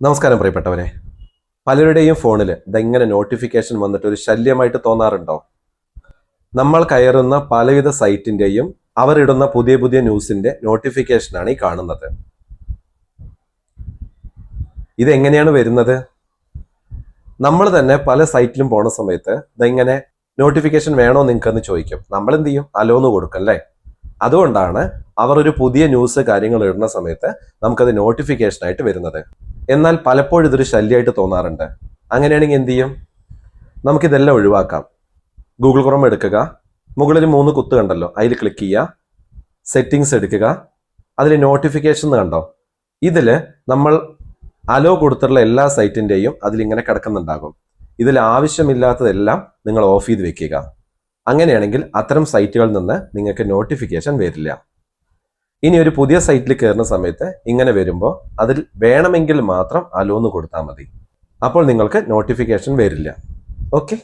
നമസ്കാരം പ്രിയപ്പെട്ടവരെ പലരുടെയും ഫോണിൽ ഇതെങ്ങനെ നോട്ടിഫിക്കേഷൻ വന്നിട്ട് ഒരു ശല്യമായിട്ട് തോന്നാറുണ്ടോ? നമ്മൾ കയറുന്ന പലവിധ സൈറ്റിന്റെയും അവരിടുന്ന പുതിയ പുതിയ ന്യൂസിന്റെ നോട്ടിഫിക്കേഷനാണ് ഈ കാണുന്നത്. ഇതെങ്ങനെയാണ് വരുന്നത്? നമ്മൾ തന്നെ പല സൈറ്റിലും പോണ സമയത്ത് ഇതെങ്ങനെ നോട്ടിഫിക്കേഷൻ വേണോ നിങ്ങൾക്കെന്ന് ചോദിക്കും. നമ്മൾ എന്ത് ചെയ്യും? അലോന്ന് കൊടുക്കും അല്ലേ? അതുകൊണ്ടാണ് അവർ ഒരു പുതിയ ന്യൂസ് കാര്യങ്ങൾ ഇടുന്ന സമയത്ത് നമുക്കത് നോട്ടിഫിക്കേഷനായിട്ട് വരുന്നത്. എന്നാൽ പലപ്പോഴും ഇതൊരു ശല്യമായിട്ട് തോന്നാറുണ്ട്. അങ്ങനെയാണെങ്കിൽ എന്ത് ചെയ്യും? നമുക്കിതെല്ലാം ഒഴിവാക്കാം. ഗൂഗിൾ ക്രോം എടുക്കുക. മുകളിൽ മൂന്ന് കുത്ത് കണ്ടല്ലോ. അതിൽ ക്ലിക്ക് ചെയ്യുക. സെറ്റിങ്സ് എടുക്കുക. അതിൽ നോട്ടിഫിക്കേഷൻ കണ്ടോ? ഇതിൽ നമ്മൾ അലോ കൊടുത്തിട്ടുള്ള എല്ലാ സൈറ്റിന്റെയും അതിലിങ്ങനെ കിടക്കുന്നുണ്ടാകും. ഇതിൽ ആവശ്യമില്ലാത്തതെല്ലാം നിങ്ങൾ ഓഫ് ചെയ്ത് വെക്കുക. അങ്ങനെയാണെങ്കിൽ അത്തരം സൈറ്റുകളിൽ നിന്ന് നിങ്ങൾക്ക് നോട്ടിഫിക്കേഷൻ വരില്ല. ഇനി ഒരു പുതിയ സൈറ്റിൽ കയറുന്ന സമയത്ത് ഇങ്ങനെ വരുമ്പോൾ അതിൽ വേണമെങ്കിൽ മാത്രം അലോന്ന് കൊടുത്താൽ മതി. അപ്പോൾ നിങ്ങൾക്ക് നോട്ടിഫിക്കേഷൻ വരില്ല. ഓക്കെ